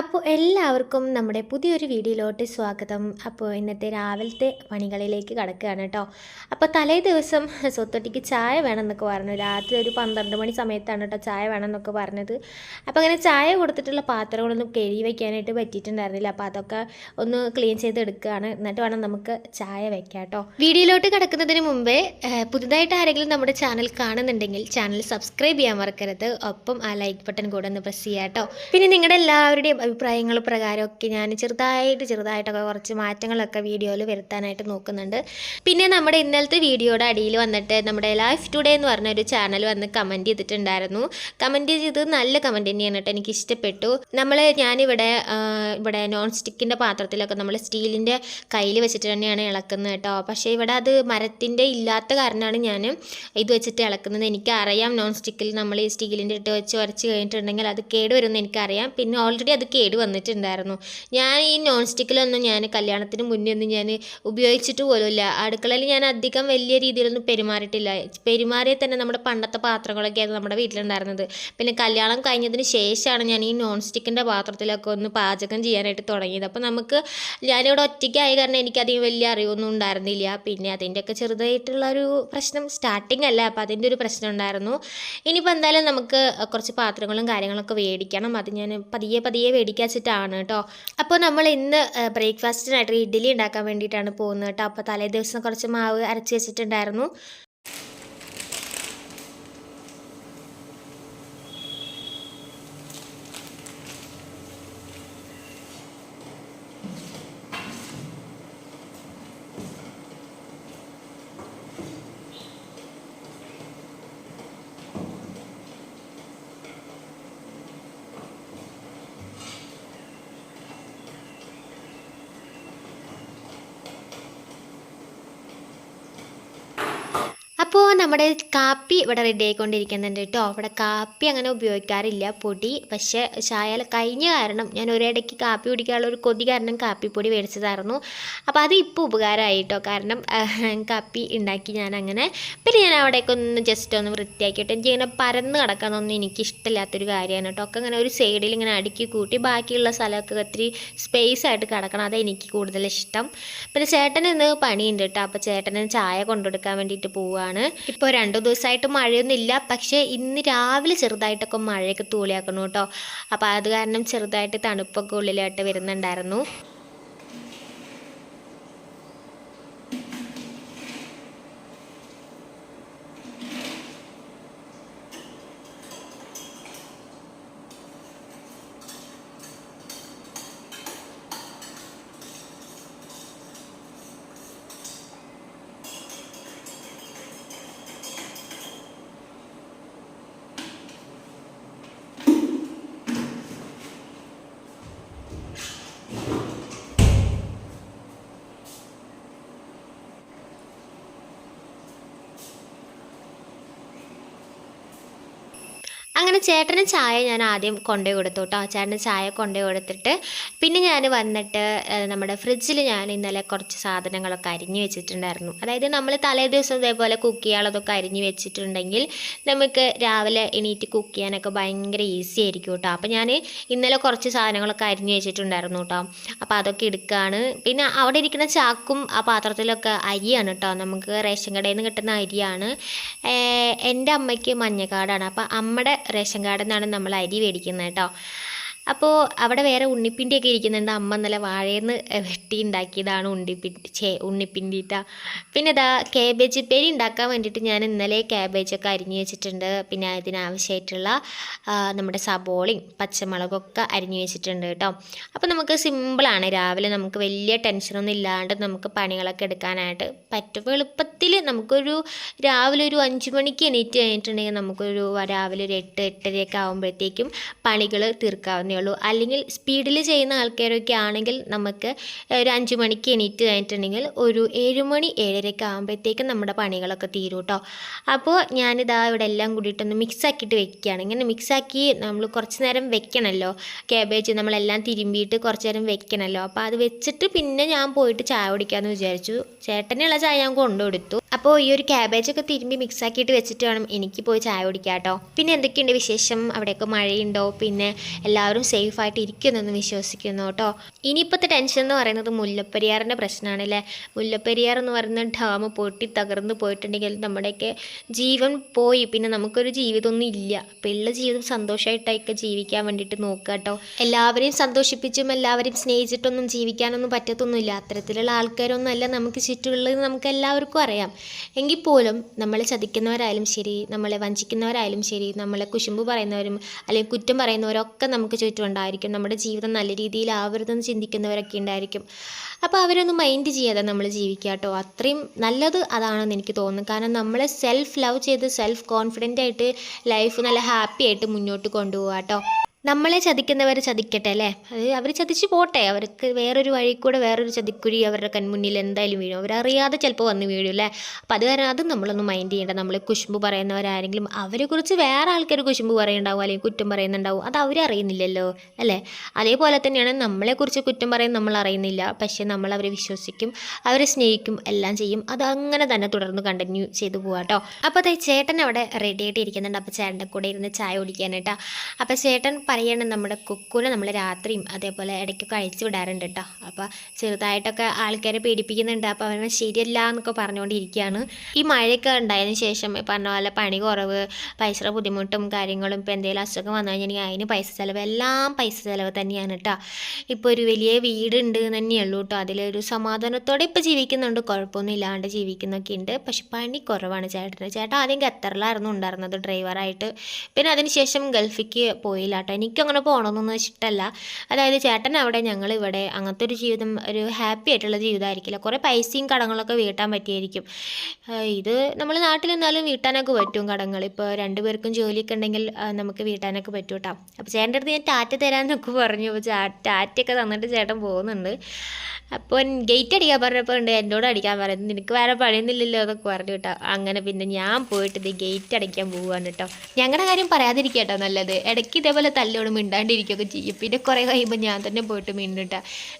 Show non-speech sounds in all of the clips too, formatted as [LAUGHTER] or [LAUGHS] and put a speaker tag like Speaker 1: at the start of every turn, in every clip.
Speaker 1: അപ്പോൾ എല്ലാവർക്കും നമ്മുടെ പുതിയൊരു വീഡിയോയിലോട്ട് സ്വാഗതം. അപ്പോൾ ഇന്നത്തെ രാവിലത്തെ പണികളിലേക്ക് കടക്കുകയാണ് കേട്ടോ. അപ്പോൾ തലേ ദിവസം സ്വത്തൊട്ടിക്ക് ചായ വേണമെന്നൊക്കെ പറഞ്ഞു. രാത്രി ഒരു പന്ത്രണ്ട് മണി സമയത്താണ് കേട്ടോ ചായ വേണമെന്നൊക്കെ പറഞ്ഞത്. അപ്പോൾ അങ്ങനെ ചായ കൊടുത്തിട്ടുള്ള പാത്രങ്ങളൊന്നും കഴുകി വയ്ക്കാനായിട്ട് പറ്റിയിട്ടുണ്ടായിരുന്നില്ല. അപ്പോൾ അതൊക്കെ ഒന്ന് ക്ലീൻ ചെയ്തെടുക്കുകയാണ്. എന്നിട്ട് വേണം നമുക്ക് ചായ വയ്ക്കാം കേട്ടോ. വീഡിയോയിലോട്ട് കിടക്കുന്നതിന് മുമ്പേ പുതുതായിട്ട് ആരെങ്കിലും നമ്മുടെ ചാനൽ കാണുന്നുണ്ടെങ്കിൽ ചാനൽ സബ്സ്ക്രൈബ് ചെയ്യാൻ മറക്കരുത്. ഒപ്പം ആ ലൈക്ക് ബട്ടൺ കൂടെ ഒന്ന് പ്രസ് ചെയ്യാം കേട്ടോ. പിന്നെ നിങ്ങളുടെ എല്ലാവരുടെയും അഭിപ്രായങ്ങൾ പ്രകാരമൊക്കെ ഞാൻ ചെറുതായിട്ട് ചെറുതായിട്ടൊക്കെ കുറച്ച് മാറ്റങ്ങളൊക്കെ വീഡിയോയിൽ വരുത്താനായിട്ട് നോക്കുന്നുണ്ട്. പിന്നെ നമ്മുടെ ഇന്നലത്തെ വീഡിയോയുടെ അടിയിൽ വന്നിട്ട് നമ്മുടെ ലൈഫ് ടുഡേ എന്ന് പറഞ്ഞ ഒരു ചാനൽ വന്ന് കമന്റ് ചെയ്തിട്ടുണ്ടായിരുന്നു. കമന്റ് ചെയ്തത് നല്ല കമന്റ് തന്നെയാണ് കേട്ടോ എനിക്ക് ഇഷ്ടപ്പെട്ടു. നമ്മൾ ഞാനിവിടെ ഇവിടെ നോൺ സ്റ്റിക്കിന്റെ പാത്രത്തിലൊക്കെ നമ്മൾ സ്റ്റീലിന്റെ കയ്യിൽ വെച്ചിട്ട് തന്നെയാണ് ഇളക്കുന്നത് കേട്ടോ. പക്ഷേ ഇവിടെ അത് മരത്തിന്റെ ഇല്ലാത്ത കാരണമാണ് ഞാൻ ഇത് വെച്ചിട്ട് ഇളക്കുന്നത്. എനിക്കറിയാം നോൺ സ്റ്റിക്കിൽ നമ്മൾ ഈ സ്റ്റീലിന്റെ ഇട്ട് വെച്ച് ഉരച്ച് കഴിഞ്ഞിട്ടുണ്ടെങ്കിൽ അത് കേട് വരുമെന്ന് എനിക്കറിയാം. പിന്നെ ഓൾറെഡി അത് കേട് വന്നിട്ടുണ്ടായിരുന്നു. ഞാൻ ഈ നോൺ സ്റ്റിക്കിലൊന്നും ഞാൻ കല്യാണത്തിന് മുന്നേ ഒന്നും ഞാൻ ഉപയോഗിച്ചിട്ട് പോലുമില്ല. അടുക്കളയിൽ ഞാൻ അധികം വലിയ രീതിയിലൊന്നും പെരുമാറിയിട്ടില്ല. പെരുമാറിയ തന്നെ നമ്മുടെ പണ്ടത്തെ പാത്രങ്ങളൊക്കെയാണ് നമ്മുടെ വീട്ടിലുണ്ടായിരുന്നത്. പിന്നെ കല്യാണം കഴിഞ്ഞതിന് ശേഷമാണ് ഞാൻ ഈ നോൺ സ്റ്റിക്കിന്റെ പാത്രത്തിലൊക്കെ ഒന്ന് പാചകം ചെയ്യാനായിട്ട് തുടങ്ങിയത്. അപ്പോൾ നമുക്ക് ഞാനിവിടെ ഒറ്റയ്ക്കായ കാരണം എനിക്കധികം വലിയ അറിവൊന്നും ഉണ്ടായിരുന്നില്ല. പിന്നെ അതിന്റെയൊക്കെ ചെറുതായിട്ടുള്ള ഒരു പ്രശ്നം സ്റ്റാർട്ടിങ് അല്ല അപ്പോൾ അതിന്റെ ഒരു പ്രശ്നം ഉണ്ടായിരുന്നു. ഇനിയിപ്പോൾ എന്തായാലും നമുക്ക് കുറച്ച് പാത്രങ്ങളും കാര്യങ്ങളൊക്കെ മേടിക്കണം. അത് ഞാൻ പതിയെ പതിയെ മേടിക്കാൻ വെച്ചിട്ടാണ് കേട്ടോ. അപ്പോൾ നമ്മൾ ഇന്ന് ബ്രേക്ക്ഫാസ്റ്റിനായിട്ട് ഇഡ്ഡലി ഉണ്ടാക്കാൻ വേണ്ടിയിട്ടാണ് പോകുന്നത് കേട്ടോ. അപ്പോൾ തലേ ദിവസം കുറച്ച് മാവ് അരച്ച് വെച്ചിട്ടുണ്ടായിരുന്നു. അപ്പോൾ നമ്മുടെ കാപ്പി ഇവിടെ റെഡി ആയിക്കൊണ്ടിരിക്കുന്നുണ്ട് കേട്ടോ അവിടെ കാപ്പി അങ്ങനെ ഉപയോഗിക്കാറില്ല പൊടി. പക്ഷേ ചായ കഴിഞ്ഞ കാരണം ഞാൻ ഒരിടയ്ക്ക് കാപ്പി കുടിക്കാനുള്ള ഒരു കൊതി കാരണം കാപ്പിപ്പൊടി മേടിച്ചതായിരുന്നു. അപ്പോൾ അത് ഇപ്പോൾ ഉപകാരമായി കേട്ടോ കാരണം കാപ്പി ഉണ്ടാക്കി ഞാൻ അങ്ങനെ പിന്നെ ഞാൻ അവിടേക്ക് ഒന്ന് ജസ്റ്റ് ഒന്ന് വൃത്തിയാക്കിയിട്ട് എനിക്കിങ്ങനെ പരന്ന് കിടക്കാനൊന്നും എനിക്ക് ഇഷ്ടമില്ലാത്തൊരു കാര്യമാണ് കേട്ടോ ഒക്കെ അങ്ങനെ ഒരു സൈഡിൽ ഇങ്ങനെ അടുക്കി കൂട്ടി ബാക്കിയുള്ള സ്ഥലമൊക്കെ ഒത്തിരി സ്പേസ് ആയിട്ട് കിടക്കണം. അതാണ് എനിക്ക് കൂടുതൽ ഇഷ്ടം. പിന്നെ ചേട്ടൻ ഇന്ന് പണിയുണ്ട് കേട്ടോ അപ്പോൾ ചേട്ടന് ചായ കൊണ്ടുകൊടുക്കാൻ വേണ്ടിയിട്ട് പോവുകയാണ് ഇപ്പോൾ രണ്ടു ദിവസമായിട്ട് മഴയൊന്നും ഇല്ല പക്ഷേ ഇന്ന് രാവിലെ ചെറുതായിട്ടൊക്കെ മഴയൊക്കെ തൂളിയാക്കണം കേട്ടോ. അപ്പോൾ അത് കാരണം ചെറുതായിട്ട് തണുപ്പൊക്കെ ഉള്ളിലായിട്ട് വരുന്നുണ്ടായിരുന്നു. അങ്ങനെ ചേട്ടന് ചായ ഞാൻ ആദ്യം കൊണ്ടുപോയി കൊടുത്തു കേട്ടോ. ചേട്ടന് ചായ കൊണ്ടുപോയി കൊടുത്തിട്ട് പിന്നെ ഞാൻ വന്നിട്ട് നമ്മുടെ ഫ്രിഡ്ജിൽ ഞാൻ ഇന്നലെ കുറച്ച് സാധനങ്ങളൊക്കെ അരിഞ്ഞു വെച്ചിട്ടുണ്ടായിരുന്നു. അതായത് നമ്മൾ തലേ ദിവസം ഇതേപോലെ കുക്ക് ചെയ്യാനുള്ളതൊക്കെ അരിഞ്ഞു വെച്ചിട്ടുണ്ടെങ്കിൽ നമുക്ക് രാവിലെ എണീറ്റ് കുക്ക് ചെയ്യാനൊക്കെ ഭയങ്കര ഈസി ആയിരിക്കും കേട്ടോ. അപ്പോൾ ഞാൻ ഇന്നലെ കുറച്ച് സാധനങ്ങളൊക്കെ അരിഞ്ഞു വെച്ചിട്ടുണ്ടായിരുന്നു കേട്ടോ. അപ്പോൾ അതൊക്കെ എടുക്കുകയാണ് പിന്നെ അവിടെ ഇരിക്കുന്ന ചാക്കും ആ പാത്രത്തിലൊക്കെ അരിയാണ് കേട്ടോ. നമുക്ക് റേഷൻ കടയിൽ നിന്ന് കിട്ടുന്ന അരിയാണ്. എന്റെ അമ്മയ്ക്ക് മഞ്ഞക്കാടാണ് അപ്പോൾ അമ്മയുടെ റേഷൻ കാർഡിൽ നിന്നാണ് നമ്മൾ അരി മേടിക്കുന്നത് കേട്ടോ. അപ്പോൾ അവിടെ വേറെ ഉണ്ണിപ്പിണ്ടിയൊക്കെ ഇരിക്കുന്നുണ്ട്. അമ്മ നല്ല വാഴയെന്ന് വെട്ടി ഉണ്ടാക്കിയതാണ് ഉണ്ണിപ്പിണ്ടി ചേ ഉണ്ണിപ്പിണ്ടിട്ട. പിന്നെ ഇതാ കാബേജ് പേരി ഉണ്ടാക്കാൻ വേണ്ടിയിട്ട് ഞാൻ ഇന്നലെ കാബേജൊക്കെ അരിഞ്ഞു വെച്ചിട്ടുണ്ട്. പിന്നെ അതിനാവശ്യമായിട്ടുള്ള നമ്മുടെ സബോളയും പച്ചമുളകൊക്കെ അരിഞ്ഞു വെച്ചിട്ടുണ്ട് കേട്ടോ. അപ്പോൾ നമുക്ക് സിമ്പിളാണ് രാവിലെ നമുക്ക് വലിയ ടെൻഷനൊന്നും ഇല്ലാണ്ട് നമുക്ക് പണികളൊക്കെ എടുക്കാനായിട്ട് പറ്റും. എളുപ്പത്തിൽ നമുക്കൊരു രാവിലെ ഒരു അഞ്ച് മണിക്ക് എണീറ്റ് കഴിഞ്ഞിട്ടുണ്ടെങ്കിൽ നമുക്കൊരു രാവിലെ ഒരു എട്ട് എട്ടരയൊക്കെ ആകുമ്പോഴത്തേക്കും പണികൾ തീർക്കാവുന്നേ ഉള്ളൂ അല്ലെങ്കിൽ സ്പീഡിൽ ചെയ്യുന്ന ആൾക്കാരൊക്കെ ആണെങ്കിൽ നമുക്ക് ഒരു അഞ്ച് മണിക്ക് എണീറ്റ് കഴിഞ്ഞിട്ടുണ്ടെങ്കിൽ ഒരു ഏഴ് മണി ഏഴരയൊക്കെ ആകുമ്പോഴത്തേക്കും നമ്മുടെ പണികളൊക്കെ തീരും കേട്ടോ അപ്പോൾ ഞാനിതാ ഇവിടെ എല്ലാം കൂടിയിട്ടൊന്ന് മിക്സ് ആക്കിയിട്ട് വെക്കുകയാണ്. ഇങ്ങനെ മിക്സ് ആക്കി നമ്മൾ കുറച്ച് നേരം വെക്കണമല്ലോ കാബേജ് നമ്മളെല്ലാം തിരുമ്പിയിട്ട് കുറച്ച് നേരം വെക്കണമല്ലോ അപ്പോൾ അത് വെച്ചിട്ട് പിന്നെ ഞാൻ പോയിട്ട് ചായ കുടിക്കാമെന്ന് വിചാരിച്ചു. ചേട്ടനുള്ള ചായ ഞാൻ കൊണ്ടുകൊടുത്തു. അപ്പോൾ ഈ ഒരു ക്യാബേജൊക്കെ തിരുമ്പി മിക്സ് ആക്കിയിട്ട് വെച്ചിട്ട് വേണം എനിക്ക് പോയി ചായ കുടിക്കാം കേട്ടോ. പിന്നെ എന്തൊക്കെയുണ്ട് വിശേഷം? അവിടെയൊക്കെ മഴയുണ്ടോ? പിന്നെ എല്ലാവരും സേഫ് ആയിട്ട് ഇരിക്കുന്നെന്ന് വിശ്വസിക്കുന്നു കേട്ടോ. ഇനിയിപ്പോഴത്തെ ടെൻഷൻ എന്ന് പറയുന്നത് മുല്ലപ്പെരിയാറിന്റെ പ്രശ്നമാണല്ലേ മുല്ലപ്പെരിയാർ എന്ന് പറയുന്ന ഡാം പൊട്ടി തകർന്നു പോയിട്ടുണ്ടെങ്കിൽ നമ്മുടെയൊക്കെ ജീവൻ പോയി. പിന്നെ നമുക്കൊരു ജീവിതമൊന്നും ഇല്ല. ഉള്ള ജീവിതം സന്തോഷമായിട്ടൊക്കെ ജീവിക്കാൻ വേണ്ടിയിട്ട് നോക്കുക കേട്ടോ. എല്ലാവരെയും സന്തോഷിപ്പിച്ചും എല്ലാവരെയും സ്നേഹിച്ചിട്ടൊന്നും ജീവിക്കാനൊന്നും പറ്റത്തൊന്നുമില്ല. അത്തരത്തിലുള്ള ആൾക്കാരൊന്നും അല്ല നമുക്ക് ചുറ്റുമുള്ളത് നമുക്ക് എല്ലാവർക്കും അറിയാം. എങ്കിൽ പോലും നമ്മളെ ചതിക്കുന്നവരായാലും ശരി നമ്മളെ വഞ്ചിക്കുന്നവരായാലും ശരി നമ്മളെ കുശുമ്പ് പറയുന്നവരും അല്ലെങ്കിൽ കുറ്റം പറയുന്നവരൊക്കെ നമുക്ക് ചുറ്റുമുണ്ടായിരിക്കും നമ്മുടെ ജീവിതം നല്ല രീതിയിൽ രീതിയിലാവരുതെന്ന് ചിന്തിക്കുന്നവരൊക്കെ ഉണ്ടായിരിക്കും. അപ്പോൾ അവരൊന്നും മൈൻഡ് ചെയ്യാതെ നമ്മൾ ജീവിക്കുക കേട്ടോ. അത്രയും നല്ലത് അതാണെന്ന് എനിക്ക് തോന്നുന്നു. കാരണം നമ്മളെ സെൽഫ് ലവ് ചെയ്ത് സെൽഫ് കോൺഫിഡന്റ് ആയിട്ട് ലൈഫ് നല്ല ഹാപ്പി ആയിട്ട് മുന്നോട്ട് കൊണ്ടുപോകാം കേട്ടോ. നമ്മളെ ചതിക്കുന്നവർ ചതിക്കട്ടെ അല്ലേ? അത് അവർ ചതിച്ച് പോട്ടെ. അവർക്ക് വേറൊരു വഴി കൂടെ വേറൊരു ചതിക്കുഴി അവരുടെ കൺമുന്നിൽ എന്തായാലും വീഴും. അവരറിയാതെ ചിലപ്പോൾ വന്ന് വീഴും അല്ലേ? അപ്പം അത് കാരണം അതും നമ്മളൊന്നും മൈൻഡ് ചെയ്യേണ്ട. നമ്മൾ കുശുമ്പ് പറയുന്നവരാരെങ്കിലും അവരെക്കുറിച്ച് വേറെ ആൾക്കാർ കുശുമ്പ് പറയുന്നുണ്ടാവും അല്ലെങ്കിൽ കുറ്റം പറയുന്നുണ്ടാവും. അത് അവരറിയുന്നില്ലല്ലോ അല്ലേ? അതേപോലെ തന്നെയാണ് നമ്മളെക്കുറിച്ച് കുറ്റം പറയുന്നത് നമ്മൾ അറിയുന്നില്ല. പക്ഷേ നമ്മൾ അവരെ വിശ്വസിക്കും അവരെ സ്നേഹിക്കും എല്ലാം ചെയ്യും. അത് അങ്ങനെ തന്നെ തുടർന്ന് കണ്ടിന്യൂ ചെയ്തു പോകാം കേട്ടോ അപ്പോൾ അതെ ചേട്ടൻ അവിടെ റെഡി ആയിട്ട് ഇരിക്കുന്നുണ്ട്. അപ്പോൾ ചേട്ടന്റെ കൂടെ ഇരുന്ന് ചായ കുടിക്കാനായിട്ടാ. അപ്പോൾ ചേട്ടൻ പറയണം നമ്മുടെ കുക്കുനെ നമ്മൾ രാത്രിയും അതേപോലെ ഇടയ്ക്കൊക്കെ അഴിച്ചു വിടാറുണ്ട് കേട്ടോ അപ്പോൾ ചെറുതായിട്ടൊക്കെ ആൾക്കാരെ പേടിപ്പിക്കുന്നുണ്ട്. അപ്പോൾ അവനെ ശരിയല്ല എന്നൊക്കെ പറഞ്ഞുകൊണ്ടിരിക്കുകയാണ്. ഈ മഴയൊക്കെ ഉണ്ടായതിനു ശേഷം പറഞ്ഞ പോലെ പണി കുറവ് പൈസയുടെ ബുദ്ധിമുട്ടും കാര്യങ്ങളും ഇപ്പോൾ എന്തെങ്കിലും അസുഖം വന്നു കഴിഞ്ഞാൽ അതിന് പൈസ ചിലവ് എല്ലാം പൈസ ചിലവ് തന്നെയാണ് കേട്ടോ ഇപ്പോൾ ഒരു വലിയ വീടുണ്ട് തന്നെയുള്ളൂ കേട്ടോ അതിലൊരു സമാധാനത്തോടെ ഇപ്പോൾ ജീവിക്കുന്നുണ്ട്. കുഴപ്പമൊന്നും ഇല്ലാണ്ട് ജീവിക്കുന്നൊക്കെ ഉണ്ട്. പക്ഷെ പണി കുറവാണ് ചേട്ടന്. ചേട്ടൻ ആദ്യം ഖത്തറിലായിരുന്നു ഉണ്ടായിരുന്നത് ഡ്രൈവറായിട്ട്. പിന്നെ അതിനുശേഷം ഗൾഫിക്ക് പോയില്ല കേട്ടോ എനിക്കങ്ങനെ പോകണമെന്നൊന്നും ഇഷ്ടമല്ല അതായത് ചേട്ടൻ അവിടെ ഞങ്ങൾ ഇവിടെ അങ്ങനത്തെ ഒരു ജീവിതം ഒരു ഹാപ്പി ആയിട്ടുള്ള ജീവിതമായിരിക്കില്ല. കുറേ പൈസയും കടങ്ങളൊക്കെ വീട്ടാൻ പറ്റിയായിരിക്കും. ഇത് നമ്മൾ നാട്ടിൽ നിന്നാലും വീട്ടാനൊക്കെ പറ്റും കടങ്ങൾ ഇപ്പോൾ രണ്ടുപേർക്കും ജോലിയൊക്കെ ഉണ്ടെങ്കിൽ നമുക്ക് വീട്ടാനൊക്കെ പറ്റും കേട്ടോ അപ്പോൾ ചേട്ടന്റെ അടുത്ത് ഞാൻ ടാറ്റ തരാമെന്നൊക്കെ പറഞ്ഞു. അപ്പോൾ ടാറ്റയൊക്കെ തന്നിട്ട് ചേട്ടൻ പോകുന്നുണ്ട്. അപ്പോൾ ഗേറ്റ് അടിക്കാൻ പറഞ്ഞപ്പോൾ ഉണ്ട് എന്നോട് അടിക്കാൻ പറയുന്നത് നിനക്ക് വേറെ പണിയൊന്നുമില്ലല്ലോ എന്നൊക്കെ പറഞ്ഞു കേട്ടോ. അങ്ങനെ പിന്നെ ഞാൻ പോയിട്ട് ഇത് ഗേറ്റ് അടയ്ക്കാൻ പോവുകയാണ് കേട്ടോ. ഞങ്ങളുടെ കാര്യം പറയാതിരിക്കുക കേട്ടോ നല്ലത്. ഇടയ്ക്ക് ഇതേപോലെ തല്ലോട് മിണ്ടാണ്ടിരിക്കുകയൊക്കെ ചെയ്യും. പിന്നെ കുറേ കഴിയുമ്പോൾ ഞാൻ തന്നെ പോയിട്ട് മിണ്ടിട്ട.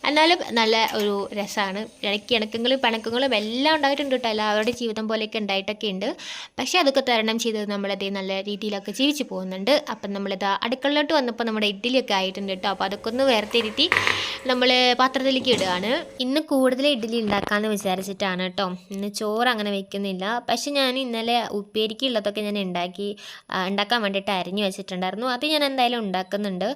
Speaker 1: എന്നാലും നല്ല ഒരു രസമാണ് ഇടയ്ക്ക് ഇണക്കങ്ങളും പിണക്കങ്ങളും എല്ലാം ഉണ്ടായിട്ടുണ്ട് കേട്ടോ. എല്ലാവരുടെ ജീവിതം പോലെയൊക്കെ ഉണ്ടായിട്ടൊക്കെ ഉണ്ട്. പക്ഷേ അതൊക്കെ തരണം ചെയ്ത് നമ്മളത് നല്ല രീതിയിലൊക്കെ ജീവിച്ചു പോകുന്നുണ്ട്. അപ്പം നമ്മളിത് അടുക്കളയിലോട്ട് വന്നപ്പോൾ നമ്മുടെ ഇഡ്ഡലിയൊക്കെ ആയിട്ടുണ്ട് കേട്ടോ. അപ്പോൾ അതൊക്കെ ഒന്ന് വേർതിരുത്തി നമ്മൾ പാത്രത്തിലേക്ക് ഇടുകയാണ്. ഇന്ന് കൂടുതൽ ഇഡ്ഡലി ഉണ്ടാക്കാമെന്ന് വിചാരിച്ചിട്ടാണ് കേട്ടോ. ഇന്ന് ചോറ് അങ്ങനെ വെക്കുന്നില്ല. പക്ഷേ ഞാൻ ഇന്നലെ ഉപ്പേരിക്കുള്ളതൊക്കെ ഞാൻ ഉണ്ടാക്കി ഉണ്ടാക്കാൻ വേണ്ടിയിട്ട് അരിഞ്ഞു വെച്ചിട്ടുണ്ടായിരുന്നു. അത് ഞാൻ എന്തായാലും ഉണ്ടാക്കുന്നുണ്ട്.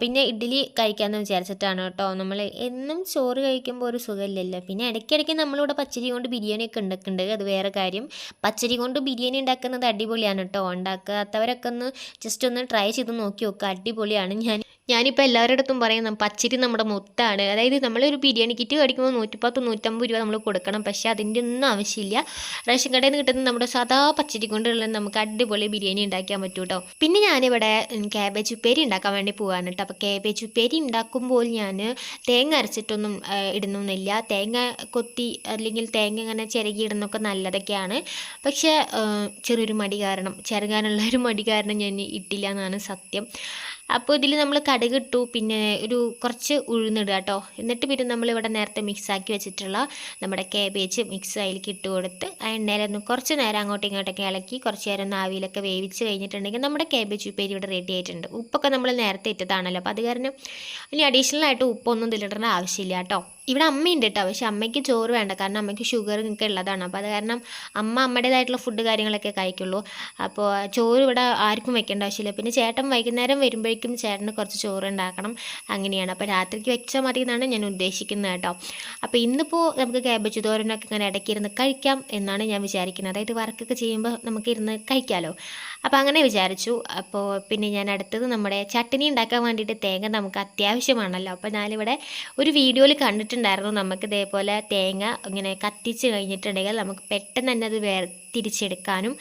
Speaker 1: പിന്നെ ഇഡ്ഡലി കഴിക്കാമെന്ന് വിചാരിച്ചിട്ടാണ് കേട്ടോ. നമ്മൾ എന്നും ചോറ് കഴിക്കുമ്പോൾ ഒരു സുഖമില്ലല്ലോ. പിന്നെ ഇടയ്ക്കിടയ്ക്ക് നമ്മളിവിടെ പച്ചരി കൊണ്ട് ബിരിയാണിയൊക്കെ ഉണ്ടാക്കുന്നുണ്ട്. അത് വേറെ കാര്യം. പച്ചരി കൊണ്ട് ബിരിയാണി ഉണ്ടാക്കുന്നത് അടിപൊളിയാണ് കേട്ടോ. ഉണ്ടാക്കാത്തവരൊക്കെ ഒന്ന് ജസ്റ്റ് ഒന്ന് ട്രൈ ചെയ്ത് നോക്കി നോക്കുക അടിപൊളിയാണ്. ഞാൻ ഞാനിപ്പോൾ എല്ലാവരുടെ അടുത്തും പറയുന്ന പച്ചരി നമ്മുടെ മുത്താണ്. അതായത് നമ്മളൊരു ബിരിയാണി കിറ്റ് മേടിക്കുമ്പോൾ നൂറ്റിപ്പത്ത് നൂറ്റമ്പത് രൂപ നമ്മൾ കൊടുക്കണം. പക്ഷേ അതിന്റെ ഒന്നും ആവശ്യമില്ല. റേഷൻ കടയിൽ നിന്ന് കിട്ടുന്ന നമ്മുടെ സാധാ പച്ചരി കൊണ്ടുള്ള നമുക്ക് അടിപൊളി ബിരിയാണി ഉണ്ടാക്കാൻ പറ്റും കേട്ടോ പിന്നെ ഞാനിവിടെ ക്യാബേജ് ഉപ്പേരി ഉണ്ടാക്കാൻ വേണ്ടി പോകാൻ കേട്ടോ അപ്പോൾ ക്യാബേജ് ഉപ്പേരി ഉണ്ടാക്കുമ്പോൾ ഞാൻ തേങ്ങ അരച്ചിട്ടൊന്നും ഇടുന്നൊന്നുമില്ല. തേങ്ങ കൊത്തി അല്ലെങ്കിൽ തേങ്ങ ഇങ്ങനെ ചിരകി ഇടുന്നൊക്കെ നല്ലതൊക്കെയാണ്. പക്ഷേ ചെറിയൊരു മടി കാരണം ചിരകാനുള്ള ഒരു മടി കാരണം ഞാൻ ഇട്ടില്ല എന്നാണ് സത്യം. അപ്പോൾ ഇതിൽ നമ്മൾ കടുക് ഇട്ടു പിന്നെ ഒരു കുറച്ച് ഉഴുന്നിടുക കേട്ടോ എന്നിട്ട് പിന്നെ നമ്മൾ ഇവിടെ നേരത്തെ മിക്സാക്കി വെച്ചിട്ടുള്ള നമ്മുടെ കാബേജ് മിക്സ് അതിലേക്ക് ഇട്ട് കൊടുത്ത് ആ എണ്ണയിലൊന്ന് കുറച്ച് നേരം അങ്ങോട്ടും ഇങ്ങോട്ടൊക്കെ ഇളക്കി കുറച്ച് നേരം ഒന്ന് ആവിയിലൊക്കെ വേവിച്ച് കഴിഞ്ഞിട്ടുണ്ടെങ്കിൽ നമ്മുടെ കാബേജ് ഉപ്പേരി ഇവിടെ റെഡി ആയിട്ടുണ്ട്. ഉപ്പൊക്കെ നമ്മൾ നേരത്തെ ഇട്ടതാണല്ലോ. അപ്പോൾ അത് കാരണം ഇനി അഡീഷണൽ ആയിട്ട് ഉപ്പൊന്നും ഇതിലിടേണ്ട ആവശ്യമില്ല കേട്ടോ ഇവിടെ അമ്മയുണ്ട് കേട്ടോ. പക്ഷെ അമ്മയ്ക്ക് ചോറ് വേണ്ട. കാരണം അമ്മയ്ക്ക് ഷുഗർ ഒക്കെ ഉള്ളതാണ്. അപ്പോൾ അത് കാരണം അമ്മ അമ്മയുടേതായിട്ടുള്ള ഫുഡ് കാര്യങ്ങളൊക്കെ കഴിക്കുള്ളൂ. അപ്പോൾ ചോറ് ഇവിടെ ആർക്കും വെക്കേണ്ട ആവശ്യമില്ല. പിന്നെ ചേട്ടൻ വൈകുന്നേരം വരുമ്പോഴേക്കും ചേട്ടന് കുറച്ച് ചോറ് ഉണ്ടാക്കണം. അങ്ങനെയാണ്. അപ്പോൾ രാത്രിക്ക് വെച്ചാൽ മതി എന്നാണ് ഞാൻ ഉദ്ദേശിക്കുന്നത് കേട്ടോ. അപ്പോൾ ഇന്നിപ്പോൾ നമുക്ക് ക്യാബേജ് തോരനൊക്കെ ഇങ്ങനെ ഇടയ്ക്ക് ഇരുന്ന് കഴിക്കാം എന്നാണ് ഞാൻ വിചാരിക്കുന്നത്. അതായത് വർക്കൊക്കെ ചെയ്യുമ്പോൾ നമുക്ക് ഇരുന്ന് കഴിക്കാമല്ലോ അപ്പോൾ അങ്ങനെ വിചാരിച്ചു. അപ്പോൾ പിന്നെ ഞാൻ അടുത്തത് നമ്മുടെ ചട്ടിനി ഉണ്ടാക്കാൻ വേണ്ടിയിട്ട് തേങ്ങ നമുക്ക് അത്യാവശ്യമാണല്ലോ. അപ്പോൾ ഞാനിവിടെ ഒരു വീഡിയോയിൽ കണ്ടിട്ടുണ്ടായിരുന്നു നമുക്ക് ഇതേപോലെ തേങ്ങ ഇങ്ങനെ കത്തിച്ച് കഴിഞ്ഞിട്ടുണ്ടെങ്കിൽ നമുക്ക് പെട്ടെന്ന് തന്നെ അത് വേർതിരിച്ചെടുക്കാനും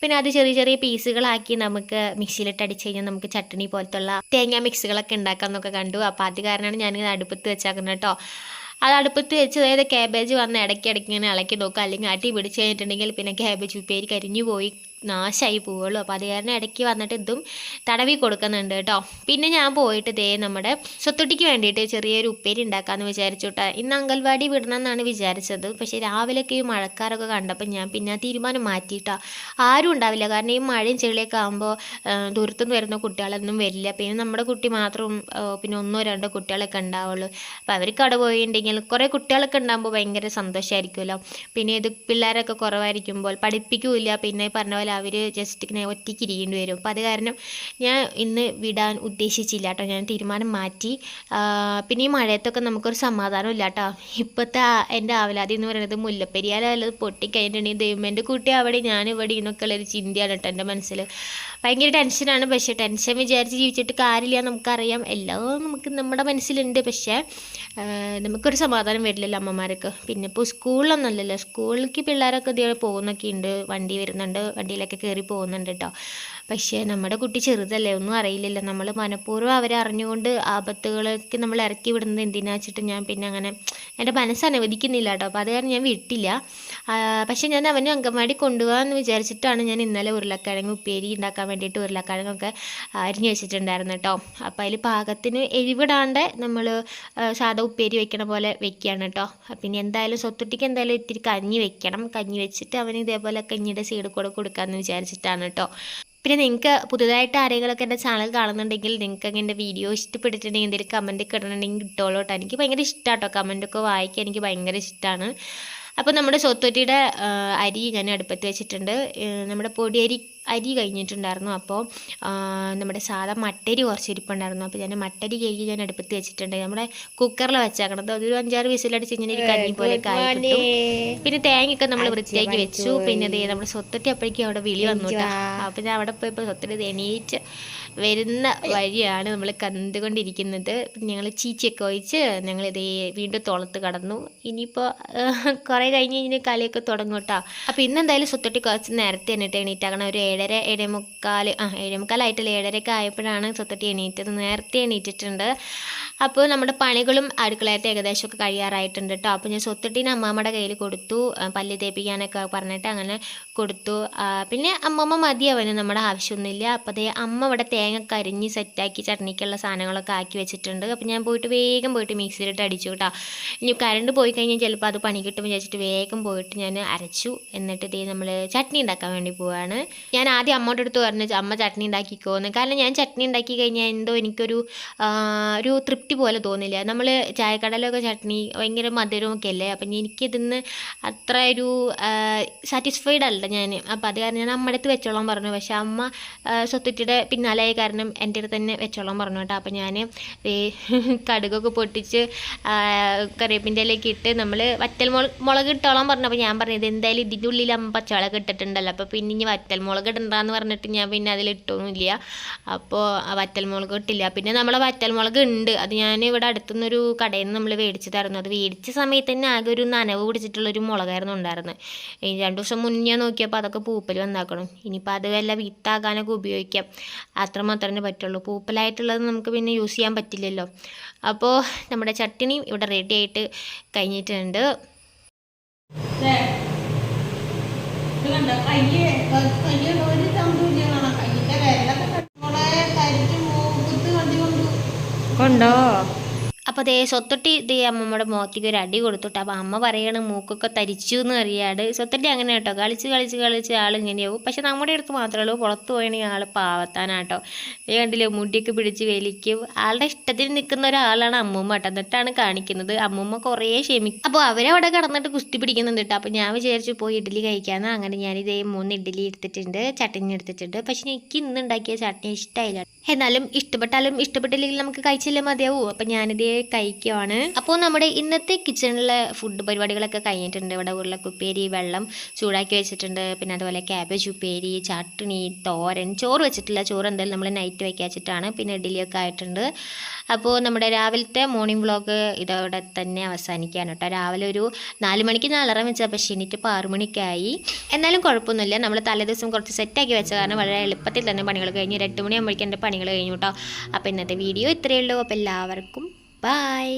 Speaker 1: പിന്നെ അത് ചെറിയ ചെറിയ പീസുകളാക്കി നമുക്ക് മിക്സിയിലിട്ട് അടിച്ച് കഴിഞ്ഞാൽ നമുക്ക് ചട്ടണി പോലത്തുള്ള തേങ്ങ മിക്സുകളൊക്കെ ഉണ്ടാക്കാമെന്നൊക്കെ കണ്ടു. അപ്പോൾ അത് കാരണമാണ് ഞാനിങ്ങനെ അടുപ്പത്ത് വെച്ചാക്കുന്നത് കേട്ടോ. അത് അടുപ്പത്ത് വെച്ച് അതായത് ക്യാബേജ് വന്ന് ഇടയ്ക്കിടയ്ക്ക് ഇങ്ങനെ ഇളക്കി നോക്കുക. അല്ലെങ്കിൽ അടി പിടിച്ച് കഴിഞ്ഞിട്ടുണ്ടെങ്കിൽ പിന്നെ ക്യാബേജ് ഉപ്പേരി കരിഞ്ഞു പോയി. നാശമായി പോവുള്ളൂ അപ്പോൾ അത് ഇടയ്ക്ക് വന്നിട്ട് ഇതും തടവി കൊടുക്കുന്നുണ്ട് കേട്ടോ. പിന്നെ ഞാൻ പോയിട്ട് ദേ നമ്മുടെ സ്വത്തുട്ടിക്ക് വേണ്ടിയിട്ട് ചെറിയൊരു ഉപ്പേരി ഉണ്ടാക്കാമെന്ന് വിചാരിച്ചു കേട്ടോ ഇന്ന് അംഗൻവാടി വിടണമെന്നാണ് വിചാരിച്ചത്. പക്ഷേ രാവിലെയൊക്കെ ഈ മഴക്കാരൊക്കെ കണ്ടപ്പോൾ ഞാൻ പിന്നെ ആ തീരുമാനം മാറ്റിയിട്ടാ. ആരും ഉണ്ടാവില്ല. കാരണം ഈ മഴയും ചെളിയൊക്കെ ആകുമ്പോൾ ദൂരത്തുനിന്ന് വരുന്ന കുട്ടികളൊന്നും വരില്ല. പിന്നെ നമ്മുടെ കുട്ടി മാത്രം പിന്നെ ഒന്നോ രണ്ടോ കുട്ടികളൊക്കെ ഉണ്ടാവുള്ളൂ. അപ്പോൾ അവർക്ക് അവിടെ പോയിട്ടുണ്ടെങ്കിൽ കുറേ കുട്ടികളൊക്കെ ഉണ്ടാകുമ്പോൾ ഭയങ്കര സന്തോഷമായിരിക്കുമല്ലോ പിന്നെ ഇത് പിള്ളേരൊക്കെ കുറവായിരിക്കുമ്പോൾ പഠിപ്പിക്കൂല പിന്നെ പറഞ്ഞ പോലെ അവർ ജസ്റ്റ് ഇങ്ങനെ ഒറ്റയ്ക്ക് ഇരിക്കേണ്ടി വരും. അപ്പോൾ അത് കാരണം ഞാൻ ഇന്ന് വിടാൻ ഉദ്ദേശിച്ചില്ല കേട്ടോ ഞാൻ തീരുമാനം മാറ്റി. പിന്നെ ഈ മഴയത്തൊക്കെ നമുക്കൊരു സമാധാനം ഇല്ല കേട്ടോ ഇപ്പോഴത്തെ എന്റെ ആവലാതി എന്ന് പറയുന്നത് മുല്ലപ്പെരിയാലത് പൊട്ടിക്കഴിഞ്ഞിട്ടുണ്ടെങ്കിൽ ദൈവം കുട്ടി അവിടെ ഞാൻ ഇവിടെ എന്നൊക്കെ ഉള്ളൊരു ചിന്തയാണ് കേട്ടോ എന്റെ മനസ്സിൽ. ഭയങ്കര ടെൻഷനാണ് പക്ഷേ ടെൻഷൻ വിചാരിച്ച് ജീവിച്ചിട്ട് കാര്യമില്ല നമുക്കറിയാം. എല്ലാം നമുക്ക് നമ്മുടെ മനസ്സിലുണ്ട്. പക്ഷേ നമുക്കൊരു സമാധാനം വരില്ലല്ലോ അമ്മമാർക്ക്. പിന്നെ ഇപ്പോൾ സ്കൂളിലൊന്നുമല്ലല്ലോ സ്കൂളിലേക്ക് പിള്ളേരൊക്കെ ഇതേ പോകുന്നൊക്കെ ഉണ്ട്. വണ്ടി വരുന്നുണ്ട്. വണ്ടിയിലൊക്കെ കയറി പോകുന്നുണ്ട് കേട്ടോ പക്ഷേ നമ്മുടെ കുട്ടി ചെറുതല്ലേ? ഒന്നും അറിയില്ലല്ലോ. നമ്മൾ മനഃപൂർവം അവരെ അറിഞ്ഞുകൊണ്ട് ആപത്തുകളൊക്കെ നമ്മൾ ഇറക്കി വിടുന്നത് എന്തിനാ വെച്ചിട്ട് ഞാൻ പിന്നെ അങ്ങനെ എന്റെ മനസ്സ് അനുവദിക്കുന്നില്ല കേട്ടോ. അപ്പോൾ അത് കാരണം ഞാൻ വിട്ടില്ല. പക്ഷേ ഞാൻ അവനെ അങ്കൻവാടി കൊണ്ടുപോകാമെന്ന് വിചാരിച്ചിട്ടാണ് ഞാൻ ഇന്നലെ ഉരുളക്കിഴങ്ങ് ഉപ്പേരി ഉണ്ടാക്കാൻ വേണ്ടിയിട്ട് ഉരുളക്കിഴങ്ങൊക്കെ അരിഞ്ഞു വെച്ചിട്ടുണ്ടായിരുന്നു കേട്ടോ. അപ്പോൾ അതിൽ പാകത്തിന് എരിവിടാണ്ട് നമ്മൾ സാധാ ഉപ്പേരി വെക്കണ പോലെ വെക്കുകയാണ് കേട്ടോ. പിന്നെ എന്തായാലും സ്വത്തുട്ടിക്ക് എന്തായാലും ഇത്തിരി കഞ്ഞി വെക്കണം. കഞ്ഞി വെച്ചിട്ട് അവന് ഇതേപോലെ കഞ്ഞിയുടെ സീഡ് കൂടെ കൊടുക്കാമെന്ന് വിചാരിച്ചിട്ടാണ് കേട്ടോ. പിന്നെ നിങ്ങൾക്ക് പുതുതായിട്ട് ആരെങ്കിലുമൊക്കെ എന്റെ ചാനൽ കാണുന്നുണ്ടെങ്കിൽ നിങ്ങൾക്ക് എന്റെ വീഡിയോ ഇഷ്ടപ്പെട്ടിട്ടുണ്ടെങ്കിൽ എന്തെങ്കിലും കമന്റ് ഒക്കെ ഇടണമെങ്കിൽ ഇട്ടോളൂ കേട്ടോ എനിക്ക് ഭയങ്കര ഇഷ്ടമാണ് കേട്ടോ കമന്റൊക്കെ വായിക്കാൻ എനിക്ക് ഭയങ്കര ഇഷ്ടമാണ് അപ്പോൾ നമ്മുടെ സ്വത്തൊറ്റിയുടെ അരി ഞാൻ അടുപ്പത്ത് വെച്ചിട്ടുണ്ട്. നമ്മുടെ പൊടിയരി അരി കഴിഞ്ഞിട്ടുണ്ടായിരുന്നു. അപ്പോൾ നമ്മുടെ സാധാ മട്ടരി കുറച്ച് ഇരിപ്പുണ്ടായിരുന്നു. അപ്പോൾ ഞാൻ മട്ടരി കഴുകി ഞാൻ അടുപ്പത്ത് വെച്ചിട്ടുണ്ട്. നമ്മുടെ കുക്കറിൽ വെച്ചേക്കണത് അതൊരു അഞ്ചാറ് വിസിലടിച്ച് ഇങ്ങനെ ഒരു കഞ്ഞി പോലെ കായി പിന്നെ തേങ്ങയൊക്കെ നമ്മൾ വൃത്തിയാക്കി വെച്ചു. പിന്നെ നമ്മുടെ സ്വത്തൊട്ടി അപ്പോഴേക്കും അവിടെ വിളി വന്നു കേട്ടോ അപ്പോൾ ഞാൻ അവിടെ പോയപ്പോൾ സ്വത്തൊട്ടി എണീറ്റ് വരുന്ന വഴിയാണ് നമ്മൾ കണ്ടുകൊണ്ടിരിക്കുന്നത്. ഞങ്ങൾ ചീച്ചയൊക്കെ ഒഴിച്ച് ഞങ്ങൾ ഇതേ വീണ്ടും തുളത്ത് കടന്നു. ഇനിയിപ്പോൾ കുറേ കഴിഞ്ഞ് കഴിഞ്ഞാൽ കളിയൊക്കെ തുടങ്ങും കേട്ടോ അപ്പോൾ ഇന്ന് എന്തായാലും സ്വത്തൊട്ടി കുറച്ച് നേരത്തെ എണീറ്റ് എണീറ്റാകണം ഒരു ഏഴര ഏഴേ മുക്കാൽ ആ ഏഴേ മുക്കാലായിട്ടില്ല ഏഴരയൊക്കെ ആയപ്പോഴാണ് സ്വത്തൊട്ടി എണീറ്റത്. നേരത്തെ എണീറ്റിട്ടുണ്ട്. അപ്പോൾ നമ്മുടെ പണികളും അടുക്കളയത്തെ ഏകദേശമൊക്കെ കഴിയാറായിട്ടുണ്ട് കേട്ടോ അപ്പോൾ ഞാൻ സ്വത്തൊട്ടീനെ അമ്മാമ്മയുടെ കയ്യിൽ കൊടുത്തു. പല്ല് തേപ്പിക്കാനൊക്കെ പറഞ്ഞിട്ട് അങ്ങനെ കൊടുത്തു. പിന്നെ അമ്മമ്മ മതിയാവനും നമ്മുടെ ആവശ്യമൊന്നുമില്ല. അപ്പോൾ അതേ അമ്മ ഇവിടെ കരിഞ്ഞ് സെറ്റാക്കി ചട്നിക്കുള്ള സാധനങ്ങളൊക്കെ ആക്കി വെച്ചിട്ടുണ്ട്. അപ്പോൾ ഞാൻ പോയിട്ട് വേഗം പോയിട്ട് മിക്സിയിലിട്ട് അടിച്ചു കേട്ടോ. ഇനി കറണ്ട് പോയി കഴിഞ്ഞാൽ ചിലപ്പോൾ അത് പണി കിട്ടും വിചാരിച്ചിട്ട് വേഗം പോയിട്ട് ഞാൻ അരച്ചു. എന്നിട്ട് ഇതേ നമ്മൾ ചട്നി ഉണ്ടാക്കാൻ വേണ്ടി പോവാണ്. ഞാൻ ആദ്യം അമ്മോട്ട് എടുത്ത് പറഞ്ഞു അമ്മ ചട്നി ഉണ്ടാക്കിക്കോന്ന്. കാരണം ഞാൻ ചട്നി ഉണ്ടാക്കി കഴിഞ്ഞാൽ എന്തോ എനിക്കൊരു ഒരു തൃപ്തി പോലെ തോന്നില്ല. നമ്മൾ ചായക്കടലൊക്കെ ചട്നി ഭയങ്കര മധുരമൊക്കെ അല്ലേ? അപ്പം എനിക്കിതിന്ന് അത്ര ഒരു സാറ്റിസ്ഫൈഡ് അല്ല ഞാൻ അപ്പം അത് കാരണം ഞാൻ അമ്മയുടെ അടുത്ത് വെച്ചോളാൻ പറഞ്ഞു. പക്ഷേ അമ്മ സ്വത്തുറ്റിയുടെ പിന്നാലെയായ കാരണം എന്റെ അടുത്ത് തന്നെ വെച്ചോളാൻ പറഞ്ഞു കേട്ടോ. അപ്പം ഞാൻ [LAUGHS] കടുകൊക്കെ പൊട്ടിച്ച് കറിവേപ്പിന്റെ ഇലയൊക്കെ ഇട്ട് നമ്മൾ വറ്റൽ മുളക് ഇട്ടോളാൻ പറഞ്ഞു. അപ്പോൾ ഞാൻ പറഞ്ഞത് എന്തായാലും ഇതിന്റെ ഉള്ളിൽ അമ്മ പച്ചമുളക് ഇട്ടിട്ടുണ്ടല്ലോ. അപ്പോൾ പിന്നെ ഇനി വറ്റൽ മുളക് ഇടണ്ടെന്ന് പറഞ്ഞിട്ട് ഞാൻ പിന്നെ അതിൽ ഇട്ടൊന്നുമില്ല. അപ്പോൾ വറ്റൽ മുളക് ഇട്ടില്ല. പിന്നെ നമ്മളെ വറ്റൽ മുളക് ഉണ്ട്. അത് ഞാൻ ഇവിടെ അടുത്തുനിന്നൊരു കടയിൽ നിന്ന് നമ്മൾ മേടിച്ച് തരുന്നു അത് മേടിച്ച സമയത്ത് തന്നെ ആകെ ഒരു നനവ് പിടിച്ചിട്ടുള്ളൊരു മുളകായിരുന്നു ഉണ്ടായിരുന്നത്. രണ്ട് ദിവസം മുന്നേ നോക്കിയപ്പോൾ അതൊക്കെ പൂപ്പൽ വന്നാക്കണം. ഇനിയിപ്പോൾ അത് വല്ല വിത്താകാനൊക്കെ ഉപയോഗിക്കാം. അത്രമാത്രമേ പറ്റുള്ളൂ. പൂപ്പലായിട്ടുള്ളത് നമുക്ക് പിന്നെ യൂസ് ചെയ്യാൻ പറ്റില്ലല്ലോ. അപ്പോൾ നമ്മുടെ ചട്ടിണി ഇവിടെ റെഡി ആയിട്ട് കഴിഞ്ഞിട്ടുണ്ട്.
Speaker 2: കണ്ടോ?
Speaker 1: അപ്പോൾ ദേ സ്വത്തൊട്ടി ദേ അമ്മമ്മയുടെ മുഖത്തേക്ക് ഒരു അടി കൊടുത്തിട്ട് അപ്പോൾ അമ്മ പറയണ മൂക്കൊക്കെ തരിച്ചു എന്ന് അറിയാട് സ്വത്തൊട്ടി അങ്ങനെ കേട്ടോ കളിച്ച് കളിച്ച് കളിച്ച് ആൾ ഇങ്ങനെയാവും. പക്ഷെ നമ്മുടെ അടുത്ത് മാത്രമേ ഉള്ളൂ. പുറത്ത് പോയണെങ്കിൽ ആൾ പാവത്താനാട്ടോ. ദേ കണ്ടില്ലേ മുടിയൊക്കെ പിടിച്ച് വലിക്കും. ആളുടെ ഇഷ്ടത്തിന് നിൽക്കുന്ന ഒരാളാണ് അമ്മൂമ്മ കേട്ടോ എന്നിട്ടാണ് കാണിക്കുന്നത്. അമ്മൂമ്മ കുറേ ക്ഷമിക്കും. അപ്പോൾ അവരവിടെ കിടന്നിട്ട് കുസ്തി പിടിക്കുന്നുണ്ട് കേട്ടോ അപ്പോൾ ഞാൻ വിചാരിച്ചു പോയി ഇഡ്ഡലി കഴിക്കാമെന്ന് അങ്ങനെ ഞാനിതേ മൂന്ന് ഇഡ്ഡലി എടുത്തിട്ടുണ്ട് ചട്ടിനി എടുത്തിട്ടുണ്ട്. പക്ഷെ എനിക്ക് ഇന്ന് ഉണ്ടാക്കിയ ചട്ടിനി ഇഷ്ടമായില്ല എന്നാലും ഇഷ്ടപ്പെട്ടാലും ഇഷ്ടപ്പെട്ടില്ലെങ്കിൽ നമുക്ക് കഴിച്ചില്ലേ മതിയാവൂ. അപ്പം ഞാനിതേ കഴിക്കുവാണ്. അപ്പോൾ നമ്മുടെ ഇന്നത്തെ കിച്ചണിലെ ഫുഡ് പരിപാടികളൊക്കെ കഴിഞ്ഞിട്ടുണ്ട്. ഇവിടെ ഉരുളക്കുപ്പേരി വെള്ളം ചൂടാക്കി വെച്ചിട്ടുണ്ട്. പിന്നെ അതുപോലെ ക്യാബേജ് ഉപ്പേരി ചട്നി തോരൻ. ചോറ് വെച്ചിട്ടില്ല. ചോറ് എന്തായാലും നമ്മൾ നൈറ്റ് വയ്ക്കാൻ വെച്ചിട്ടാണ്. പിന്നെ ഇഡ്ഡലിയൊക്കെ ആയിട്ടുണ്ട്. അപ്പോൾ നമ്മുടെ രാവിലത്തെ മോർണിംഗ് വ്ളോഗ് ഇതോടെ തന്നെ അവസാനിക്കുകയാണ് കേട്ടോ. രാവിലെ ഒരു നാല് മണിക്ക് ഞാൻ അലറാം വെച്ചാൽ പക്ഷേ എണീറ്റ് ഇപ്പോൾ ആറ് മണിക്കായി. എന്നാലും കുഴപ്പമൊന്നുമില്ല. നമ്മൾ തലേദിവസം കുറച്ച് സെറ്റാക്കി വെച്ച കാരണം വളരെ എളുപ്പത്തിൽ തന്നെ പണികൾ കഴിഞ്ഞ് ഒരു എട്ട് മണിയാകുമ്പോഴേക്കും എന്റെ പണികൾ കഴിഞ്ഞു കേട്ടോ അപ്പോൾ ഇന്നത്തെ വീഡിയോ ഇത്രയേ ഉള്ളൂ. അപ്പോൾ എല്ലാവർക്കും ബൈ